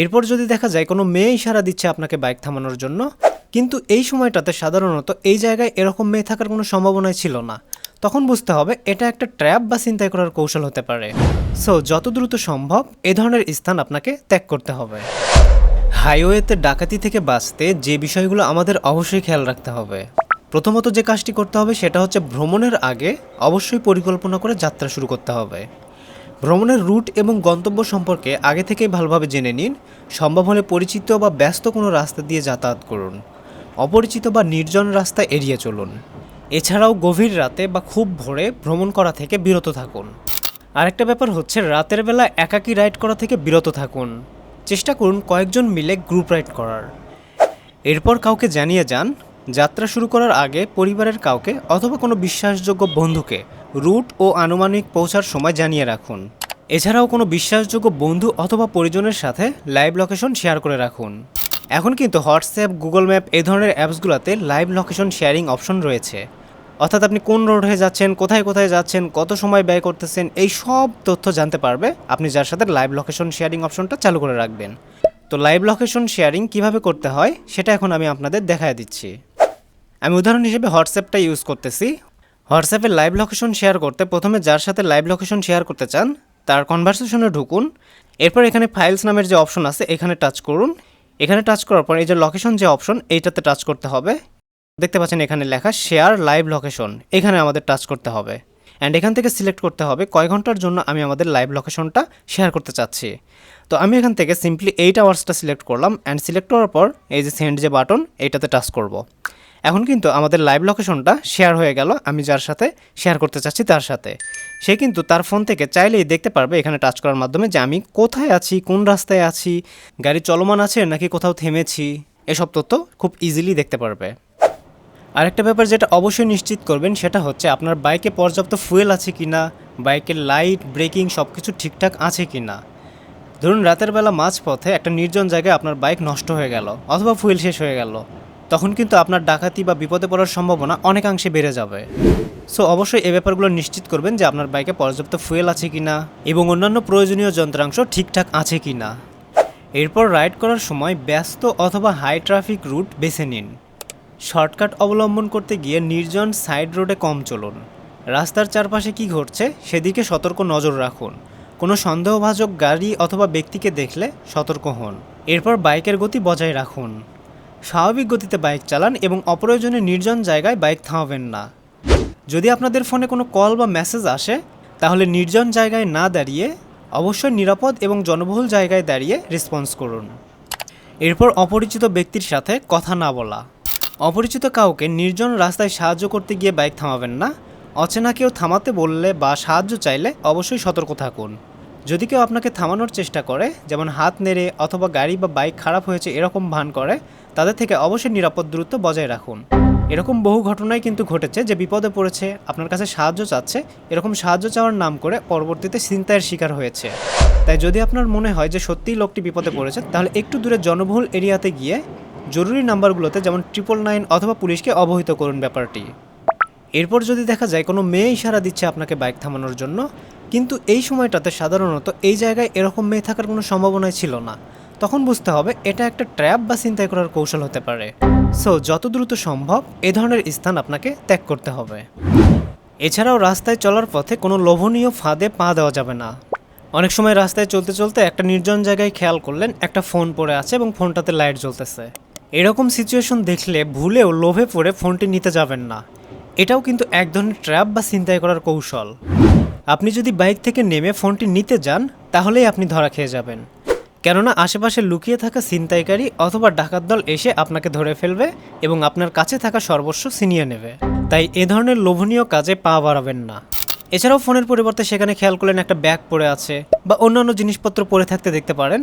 এরপর যদি দেখা যায় কোনো মেয়ে ইশারা দিচ্ছে আপনাকে বাইক থামানোর জন্য, কিন্তু এই সময়টাতে সাধারণত এই জায়গায় এরকম মেয়ে থাকার কোনো সম্ভাবনাই ছিল না। তখন বুঝতে হবে এটা একটা ট্র্যাপ বা চিন্তাই করার কৌশল হতে পারে। সো, যত দ্রুত সম্ভব এ ধরনের স্থান আপনাকে ত্যাগ করতে হবে। হাইওয়েতে ডাকাতি থেকে বাঁচতে যে বিষয়গুলো আমাদের অবশ্যই খেয়াল রাখতে হবে। প্রথমত যে কাজটি করতে হবে সেটা হচ্ছে ভ্রমণের আগে অবশ্যই পরিকল্পনা করে যাত্রা শুরু করতে হবে। ভ্রমণের রুট এবং গন্তব্য সম্পর্কে আগে থেকেই ভালোভাবে জেনে নিন। সম্ভব হলে পরিচিত বা ব্যস্ত কোনো রাস্তা দিয়ে যাতায়াত করুন। অপরিচিত বা নির্জন রাস্তা এড়িয়ে চলুন। এছাড়াও গভীর রাতে বা খুব ভোরে ভ্রমণ করা থেকে বিরত থাকুন। আরেকটা ব্যাপার হচ্ছে রাতের বেলা একাকী রাইড করা থেকে বিরত থাকুন। চেষ্টা করুন কয়েকজন মিলে গ্রুপ রাইড করার। এরপর কাউকে জানিয়ে যান, যাত্রা শুরু করার আগে পরিবারের কাউকে অথবা কোনো বিশ্বাসযোগ্য বন্ধুকে রুট ও আনুমানিক পৌঁছার সময় জানিয়ে রাখুন। এছাড়াও কোনো বিশ্বাসযোগ্য বন্ধু অথবা পরিজনের সাথে লাইভ লোকেশন শেয়ার করে রাখুন। এখন কিন্তু হোয়াটসঅ্যাপ, গুগল ম্যাপ এই ধরনের অ্যাপসগুলোতে লাইভ লোকেশন শেয়ারিং অপশন রয়েছে। অর্থাৎ আপনি কোন রোড হয়ে যাচ্ছেন, কোথায় কোথায় যাচ্ছেন, কত সময় ব্যয় করতেছেন, এই সব তথ্য জানতে পারবে আপনি যার সাথে লাইভ লোকেশন শেয়ারিং অপশনটা চালু করে রাখবেন। তো লাইভ লোকেশন শেয়ারিং কীভাবে করতে হয়, সেটা এখন আমি আপনাদের দেখায় দিচ্ছি। আমি উদাহরণ হিসেবে হোয়াটসঅ্যাপটা ইউজ করতেছি। হোয়াটসঅ্যাপে লাইভ লোকেশন শেয়ার করতে প্রথমে যার সাথে লাইভ লোকেশন শেয়ার করতে চান, তার কনভারসেশনে ঢুকুন। এরপর এখানে ফাইলস নামের যে অপশন আছে, এখানে টাচ করুন। এখানে টাচ করার পর এই যে লোকেশন যে অপশন, এইটাতে টাচ করতে হবে। দেখতে পাচ্ছেন এখানে লেখা, শেয়ার লাইভ লোকেশন। এখানে আমাদের টাচ করতে হবে। অ্যান্ড এখান থেকে সিলেক্ট করতে হবে, কয় ঘণ্টার জন্য আমি আমাদের লাইভ লোকেশনটা শেয়ার করতে চাচ্ছি? তো আমি এখান থেকে সিম্পলি এইট আওয়ার্সটা সিলেক্ট করলাম। অ্যান্ড সিলেক্ট করার পর এই যে সেন্ড যে বাটন, এইটাতে টাচ করব। এখন কিন্তু আমাদের লাইভ লোকেশনটা শেয়ার হয়ে গেল। আমি যার সাথে শেয়ার করতে চাচ্ছি তার সাথে। সে কিন্তু তার ফোন থেকে চাইলেই দেখতে পারবে এখানে টাচ করার মাধ্যমে যে আমি কোথায় আছি, কোন রাস্তায় আছি, গাড়ি চলমান আছে নাকি কোথাও থেমেছি, এসব তথ্য খুব ইজিলি দেখতে পারবে। আরেকটা ব্যাপার যেটা অবশ্যই নিশ্চিত করবেন সেটা হচ্ছে আপনার বাইকে পর্যাপ্ত ফুয়েল আছে কি না বাইকের লাইট ব্রেকিং সব কিছু ঠিকঠাক আছে কি না ধরুন রাতের বেলা মাঝপথে একটা নির্জন জায়গায় আপনার বাইক নষ্ট হয়ে গেল অথবা ফুয়েল শেষ হয়ে গেল। তখন কিন্তু আপনার ডাকাতি বা বিপদে পড়ার সম্ভাবনা অনেকাংশে বেড়ে যাবে। সো অবশ্যই এ ব্যাপারগুলো নিশ্চিত করবেন যে আপনার বাইকে পর্যাপ্ত ফুয়েল আছে কি না এবং অন্যান্য প্রয়োজনীয় যন্ত্রাংশ ঠিকঠাক আছে কি না এরপর রাইড করার সময় ব্যস্ত অথবা হাই ট্রাফিক রুট বেছে নিন। শর্টকাট অবলম্বন করতে গিয়ে নির্জন সাইড রোডে কম চলুন। রাস্তার চারপাশে কি ঘটছে সেদিকে সতর্ক নজর রাখুন। কোনো সন্দেহভাজক গাড়ি অথবা ব্যক্তিকে দেখলে সতর্ক হন। এরপর বাইকের গতি বজায় রাখুন। স্বাভাবিক গতিতে বাইক চালান এবং অপ্রয়োজনে নির্জন জায়গায় বাইক থামাবেন না। যদি আপনাদের ফোনে কোনো কল বা মেসেজ আসে, তাহলে নির্জন জায়গায় না দাঁড়িয়ে, অবশ্যই নিরাপদ এবং জনবহুল জায়গায় দাঁড়িয়ে রেসপন্স করুন। এরপর অপরিচিত ব্যক্তির সাথে কথা না বলা। অপরিচিত কাউকে নির্জন রাস্তায় সাহায্য করতে গিয়ে বাইক থামাবেন না। অচেনা কেউ থামাতে বললে বা সাহায্য চাইলে অবশ্যই সতর্ক থাকুন। যদি কেউ আপনাকে থামানোর চেষ্টা করে, যেমন হাত নেড়ে অথবা গাড়ি বা বাইক খারাপ হয়েছে এরকম ভান করে, তাদের থেকে অবশ্যই নিরাপদ দূরত্ব বজায় রাখুন। এরকম বহু ঘটনাই কিন্তু ঘটেছে যে বিপদে পড়েছে, আপনার কাছে সাহায্য চাচ্ছে, এরকম সাহায্য চাওয়ার নাম করে পরবর্তীতে ছিনতাইয়ের শিকার হয়েছে। তাই যদি আপনার মনে হয় যে সত্যিই লোকটি বিপদে পড়েছে, তাহলে একটু দূরে জনবহুল এরিয়াতে গিয়ে জরুরি নাম্বারগুলোতে যেমন ট্রিপল নাইন অথবা পুলিশকে অবহিত করুন ব্যাপারটি। এরপর যদি দেখা যায় কোনো মেয়ে ইশারা দিচ্ছে আপনাকে বাইক থামানোর জন্য, কিন্তু এই সময়টাতে সাধারণত এই জায়গায় এরকম মেয়ে থাকার কোনো সম্ভাবনাই ছিল না। তখন বুঝতে হবে এটা একটা ট্র্যাপ বা চিন্তাই করার কৌশল হতে পারে। সো, যত দ্রুত সম্ভব এ ধরনের স্থান আপনাকে ত্যাগ করতে হবে। এছাড়াও রাস্তায় চলার পথে কোনো লোভনীয় ফাঁদে পা দেওয়া যাবে না। অনেক সময় রাস্তায় চলতে চলতে একটা নির্জন জায়গায় খেয়াল করলেন, একটা ফোন পড়ে আছে এবং ফোনটাতে লাইট জ্বলতেছে। এরকম সিচুয়েশন দেখলে ভুলেও লোভে পড়ে ফোনটি নিতে যাবেন না। এটাও কিন্তু এক ধরনের ট্র্যাপ বা চিন্তাই করার কৌশল। আপনি যদি বাইক থেকে নেমে ফোনটি নিতে যান, তাহলেই আপনি ধরা খেয়ে যাবেন। কেননা আশেপাশে লুকিয়ে থাকা ছিনতাইকারী অথবা ডাকাত দল এসে আপনাকে ধরে ফেলবে এবং আপনার কাছে থাকা সর্বস্ব ছিনিয়ে নেবে। তাই এ ধরনের লোভনীয় কাজে পা বাড়াবেন না। এছাড়াও ফোনের পরিবর্তে সেখানে খেয়াল করলেন একটা ব্যাগ পড়ে আছে বা অন্যান্য জিনিসপত্র পড়ে থাকতে দেখতে পারেন।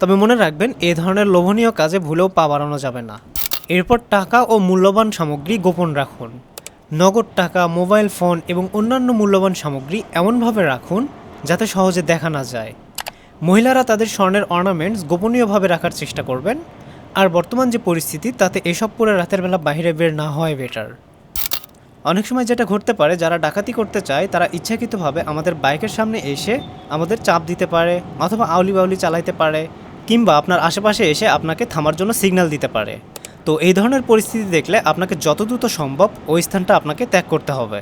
তবে মনে রাখবেন, এ ধরনের লোভনীয় কাজে ভুলেও পা বাড়ানো যাবে না। এরপর টাকা ও মূল্যবান সামগ্রী গোপন রাখুন। নগদ টাকা, মোবাইল ফোন এবং অন্যান্য মূল্যবান সামগ্রী এমনভাবে রাখুন যাতে সহজে দেখা না যায়। মহিলারা তাদের স্বর্ণের অর্নামেন্টস গোপনীয়ভাবে রাখার চেষ্টা করবেন। আর বর্তমান যে পরিস্থিতি, তাতে এসব পরে রাতের বেলা বাইরে বের না হয় বেটার। অনেক সময় যেটা ঘটতে পারে, যারা ডাকাতি করতে চায়, তারা ইচ্ছাকৃতভাবে আমাদের বাইকের সামনে এসে আমাদের চাপ দিতে পারে অথবা আউলি বাউলি চালাইতে পারে কিংবা আপনার আশেপাশে এসে আপনাকে থামার জন্য সিগন্যাল দিতে পারে। তো এই ধরনের পরিস্থিতি দেখলে আপনাকে যত দ্রুত সম্ভব ওই স্থানটা আপনাকে ত্যাগ করতে হবে।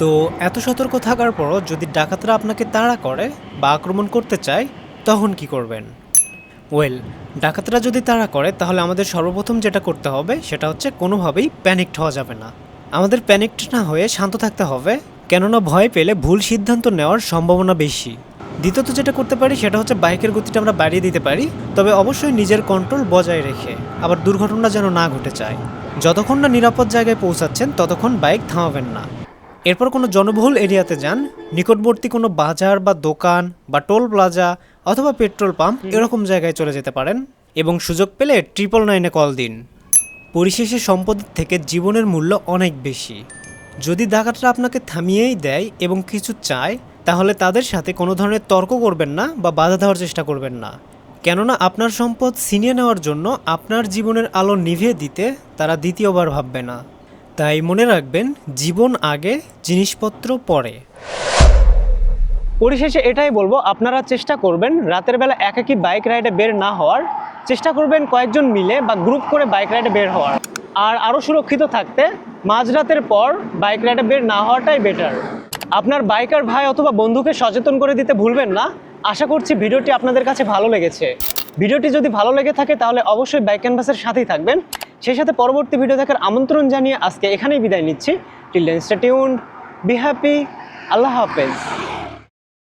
তো এত সতর্ক থাকার পরও যদি ডাকাতরা আপনাকে তাড়া করে বা আক্রমণ করতে চায়, তখন কি করবেন? ওয়েল, ডাকাতরা যদি তাড়া করে, তাহলে আমাদের সর্বপ্রথম যেটা করতে হবে, সেটা হচ্ছে কোনোভাবেই প্যানিকড হওয়া যাবে না। আমাদের প্যানিকড না হয়ে শান্ত থাকতে হবে, কেননা ভয় পেলে ভুল সিদ্ধান্ত নেওয়ার সম্ভাবনা বেশি। দ্বিতীয়ত যেটা করতে পারি সেটা হচ্ছে বাইকের গতিটা আমরা বাড়িয়ে দিতে পারি তবে অবশ্যই নিজের কন্ট্রোল বজায় রেখে আবার দুর্ঘটনা যেন না ঘটে চায় যতক্ষণ না নিরাপদ জায়গায় পৌঁছাচ্ছেন ততক্ষণ বাইক থামাবেন না। এরপর কোনো জনবহুল এরিয়াতে যান নিকটবর্তী কোনো বাজার বা দোকান বা টোল প্লাজা অথবা পেট্রোল পাম্প এরকম জায়গায় চলে যেতে পারেন এবং সুযোগ পেলে ট্রিপল নাইনে কল দিন। পরিশেষে সম্পদের থেকে জীবনের মূল্য অনেক বেশি। যদি ডাকাতরা আপনাকে থামিয়েই দেয় এবং কিছু চায় তাহলে তাদের সাথে কোনো ধরনের তর্ক করবেন না বা বাধা দেওয়ার চেষ্টা করবেন না। কেননা আপনার সম্পদ ছিনিয়ে নেওয়ার জন্য আপনার জীবনের আলো নিভিয়ে দিতে তারা দ্বিতীয়বার ভাববে না। তাই মনে রাখবেন, জীবন আগে, জিনিসপত্র পরে। পরিশেষে এটাই বলব, আপনারা চেষ্টা করবেন, রাতের বেলা একাকি বাইক রাইডে বের না হওয়ার। চেষ্টা করবেন কয়েকজন মিলে বা গ্রুপ করে বাইক রাইডে বের হওয়ার। আর আরও সুরক্ষিত থাকতে, মাঝরাতের পর বাইক রাইডে বের না হওয়াটাই বেটার আপনার বাইকার ভাই অথবা বন্ধুকে সচেতন করে দিতে ভুলবেন না। আশা করছি ভিডিওটি আপনাদের কাছে ভালো লেগেছে। ভিডিওটি যদি ভালো লেগে থাকে তাহলে অবশ্যই বাইক ক্যানভাসের সাথেই থাকবেন। সেই সাথে পরবর্তী ভিডিও দেখার আমন্ত্রণ জানিয়ে আজকে এখানেই বিদায় নিচ্ছি। টিল টিউন বি হ্যাপি আল্লাহ হাফেজ।